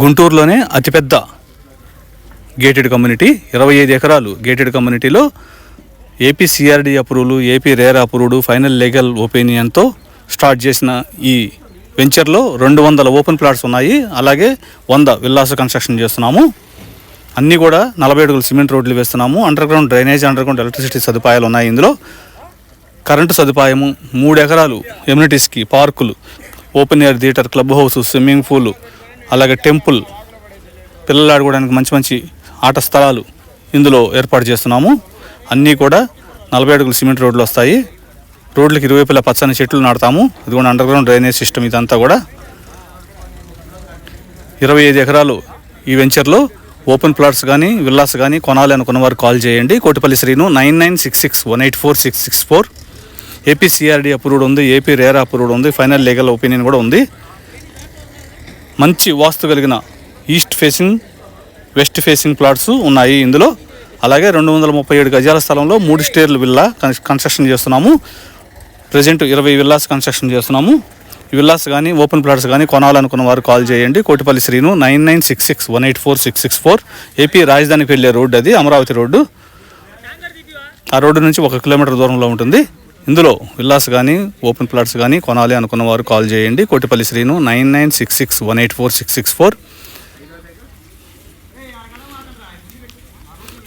గుంటూరులోనే అతిపెద్ద gated community ఇరవై ఐదు ఎకరాలు గేటెడ్ కమ్యూనిటీలో AP CRD అప్రూవ్లు AP RERA approved final legal ఒపీనియన్తో start చేసిన ఈ వెంచర్లో రెండు వందల ఓపెన్ ప్లాట్స్ ఉన్నాయి. అలాగే వంద విల్లాస కన్స్ట్రక్షన్ చేస్తున్నాము. అన్నీ కూడా నలభై అడుగులు సిమెంట్ రోడ్లు వేస్తున్నాము. Under ground drainage under ground electricity సదుపాయాలు ఉన్నాయి ఇందులో. కరెంటు సదుపాయము మూడు ఎకరాలు ఎమ్యూనిటీస్కి పార్కులు open air theatre club house swimming pool అలాగే టెంపుల్ పిల్లలు ఆడుకోవడానికి మంచి మంచి ఆట స్థలాలు ఇందులో ఏర్పాటు చేస్తున్నాము. అన్నీ కూడా నలభై అడుగులు సిమెంట్ రోడ్లు వస్తాయి. రోడ్లకి ఇరువైపులా పచ్చని చెట్లు నాడతాము ఇది కూడా అండర్ గ్రౌండ్ డ్రైనేజ్ సిస్టమ్ ఇదంతా కూడా. ఇరవై ఐదు ఎకరాలు ఈ వెంచర్లో ఓపెన్ ప్లాట్స్ కానీ విల్లాస్ కానీ కొనాలి అనుకున్న వారు కాల్ చేయండి. Kotipalli Srinu nine nine six six one eight four six six four. AP CRD approved ఉంది ఏపీ రేర్ అప్రూవ్డ్ ఉంది ఫైనల్ లీగల్ ఒపీనియన్ కూడా ఉంది. మంచి వాస్తు కలిగిన east facing west facing plots ఉన్నాయి ఇందులో. అలాగే రెండు వందల ముప్పై ఏడు గజాల స్థలంలో మూడు స్టేర్లు విల్లా కన్స్ట్రక్షన్ చేస్తున్నాము. ప్రజెంట్ ఇరవై విల్లాస్ కన్స్ట్రక్షన్ చేస్తున్నాము. ఈ విల్లాస్ కానీ ఓపెన్ ప్లాట్స్ కానీ కొనాలనుకున్న వారు కాల్ చేయండి. Kotipalli Srinu nine nine six six one eight four six six four. AP రాజధానికి వెళ్ళే రోడ్డు అది అమరావతి రోడ్డు. ఆ రోడ్డు నుంచి ఒక కిలోమీటర్ దూరంలో ఉంటుంది. ఇందులో విల్లాస్ కానీ ఓపెన్ ప్లాట్స్ కానీ కొనాలి అనుకున్న వారు కాల్ చేయండి. Kotipalli Srinu nine nine six six one eight four six six four.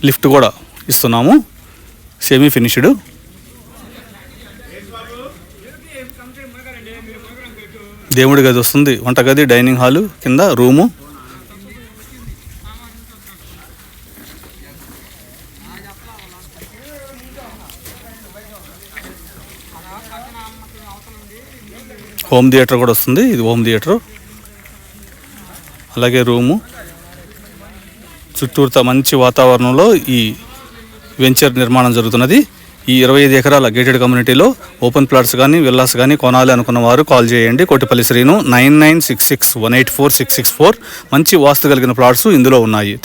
Lift కూడా ఇస్తున్నాము. Semi finished. దేవుడి గది వస్తుంది. వంటగది డైనింగ్ హాలు కింద రూము. హోమ్ థియేటర్ కూడా వస్తుంది. ఇది హోమ్ థియేటర్. అలాగే రూము. చుట్టూరుతా మంచి వాతావరణంలో ఈ వెంచర్ నిర్మాణం జరుగుతున్నది. ఈ ఇరవై ఐదు ఎకరాల గేటెడ్ కమ్యూనిటీలో ఓపెన్ ప్లాట్స్ కానీ విల్లాస్ కానీ కొనాలి అనుకున్న వారు కాల్ చేయండి. Kotipalli Srinu nine nine six six one eight four six six four. మంచి వాస్తు కలిగిన ప్లాట్స్ ఇందులో ఉన్నాయి.